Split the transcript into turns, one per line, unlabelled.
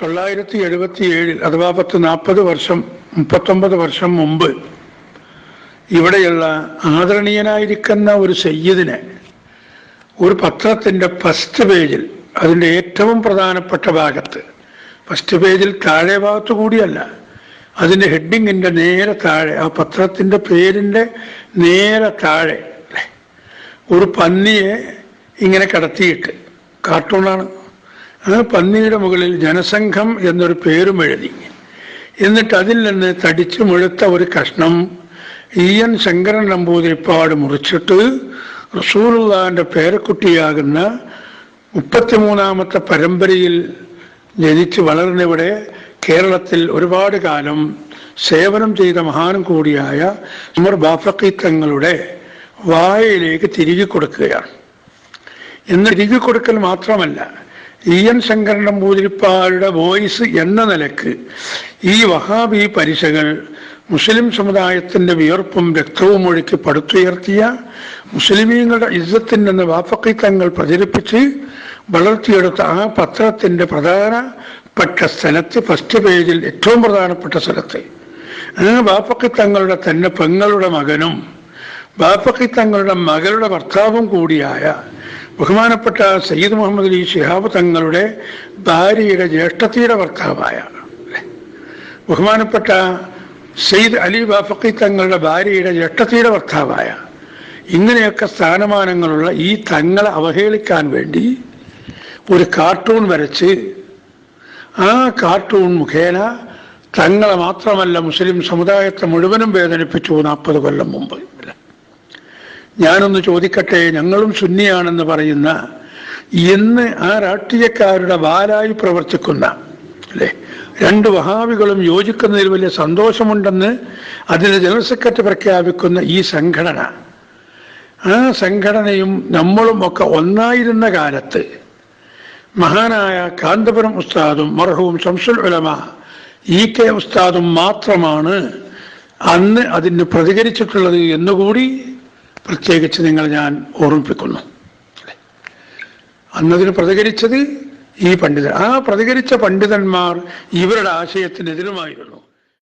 തൊള്ളായിരത്തി എഴുപത്തി ഏഴിൽ അഥവാ പത്ത് നാൽപ്പത് വർഷം മുപ്പത്തൊമ്പത് വർഷം മുമ്പ് ഇവിടെയുള്ള ആദരണീയനായിരിക്കുന്ന ഒരു സയ്യിദിനെ ഒരു പത്രത്തിന്റെ ഫസ്റ്റ് പേജിൽ അതിന്റെ ഏറ്റവും പ്രധാനപ്പെട്ട ഭാഗത്ത് ഫസ്റ്റ് പേജിൽ താഴെ ഭാഗത്തു കൂടിയല്ല അതിന്റെ ഹെഡിങ്ങിന്റെ നേരെ താഴെ ആ പത്രത്തിന്റെ പേരിന്റെ നേരെ താഴെ? ഒരു പന്നിയെ ഇങ്ങനെ കടത്തിയിട്ട് കാർട്ടൂണാണ് ആ പന്നിയുടെ മുകളിൽ ജനസംഘം എന്നൊരു പേരും എഴുതി. എന്നിട്ട് അതിൽ നിന്ന് തടിച്ചു മുഴുത്ത ഒരു കഷ്ണം ഇ എൻ ശങ്കരൻ നമ്പൂതിരിപ്പാട് മുറിച്ചിട്ട് റസൂറുള്ളാന്റെ പേരക്കുട്ടിയാകുന്ന മുപ്പത്തിമൂന്നാമത്തെ പരമ്പരയിൽ ജനിച്ച് വളർന്നിവിടെ കേരളത്തിൽ ഒരുപാട് കാലം സേവനം ചെയ്ത മഹാനും കൂടിയായ ഉമർ ബാഫക്കി തങ്ങളുടെ വായയിലേക്ക് തിരികെ കൊടുക്കുകയാണ്. എന്ന് തിരികെ കൊടുക്കൽ മാത്രമല്ല ഇ എൻ ശങ്കരൻ നമ്പൂതിരിപ്പാരുടെ വോയിസ് എന്ന നിലയ്ക്ക് ഈ വഹാബി പരിശകൾ മുസ്ലിം സമുദായത്തിന്റെ വിയർപ്പും രക്തവും ഒഴുക്കി പടുത്തുയർത്തിയ മുസ്ലിമീങ്ങളുടെ ഇസ്സത്തിൽ നിന്ന് വാഫക്കി തങ്ങൾ പ്രചരിപ്പിച്ച് വളർത്തിയെടുത്ത ആ പത്രത്തിന്റെ പ്രധാനപ്പെട്ട സ്ഥലത്ത് ഫസ്റ്റ് പേജിൽ ഏറ്റവും പ്രധാനപ്പെട്ട സ്ഥലത്ത്. ആ വാപ്പക്കി തങ്ങളുടെ തന്നെ പെങ്ങളുടെ മകനും ബാപ്പക്കി തങ്ങളുടെ മകളുടെ ഭർത്താവും കൂടിയായ ബഹുമാനപ്പെട്ട സയ്യിദ് മുഹമ്മദ് അലി ഷിഹാബ് തങ്ങളുടെ ഭാര്യയുടെ ജ്യേഷ്ഠത്തിയുടെ ഭർത്താവായ? ബഹുമാനപ്പെട്ട സയ്യിദ് അലി ബാഫക്കി തങ്ങളുടെ ഭാര്യയുടെ ജ്യേഷ്ഠത്തിയുടെ ഭർത്താവായ ഇങ്ങനെയൊക്കെ സ്ഥാനമാനങ്ങളുള്ള ഈ തങ്ങളെ അവഹേളിക്കാൻ വേണ്ടി ഒരു കാർട്ടൂൺ വരച്ച് ആ കാർട്ടൂൺ മുഖേന തങ്ങളെ മാത്രമല്ല മുസ്ലിം സമുദായത്തെ മുഴുവനും വേദനിപ്പിച്ചു നാൽപ്പത് കൊല്ലം മുമ്പ്? ഞാനൊന്ന് ചോദിക്കട്ടെ ഞങ്ങളും സുന്നിയാണെന്ന് പറയുന്ന ഇന്ന് ആ രാഷ്ട്രീയക്കാരുടെ വാലായി പ്രവർത്തിക്കുന്ന അല്ലേ? രണ്ട് വഹാവികളും യോജിക്കുന്നതിൽ വലിയ സന്തോഷമുണ്ടെന്ന് അതിന് ജനറൽ സെക്രട്ടറി പ്രഖ്യാപിക്കുന്ന ഈ സംഘടന. ആ സംഘടനയും നമ്മളും ഒക്കെ ഒന്നായിരുന്ന കാലത്ത് മഹാനായ കാന്തപുരം ഉസ്താദും മർഹവും ശംസുൽ ഉലമ ഇ കെ ഉസ്താദും മാത്രമാണ് അന്ന് അതിന് പ്രതികരിച്ചിട്ടുള്ളത് എന്നുകൂടി പ്രത്യേകിച്ച് നിങ്ങൾ ഞാൻ ഓർമ്മിപ്പിക്കുന്നു. അന്നതിന് പ്രതികരിച്ചത് ഈ പണ്ഡിതൻ ആ പ്രതികരിച്ച പണ്ഡിതന്മാർ ഇവരുടെ ആശയത്തിനെതിരുമായിരുന്നു.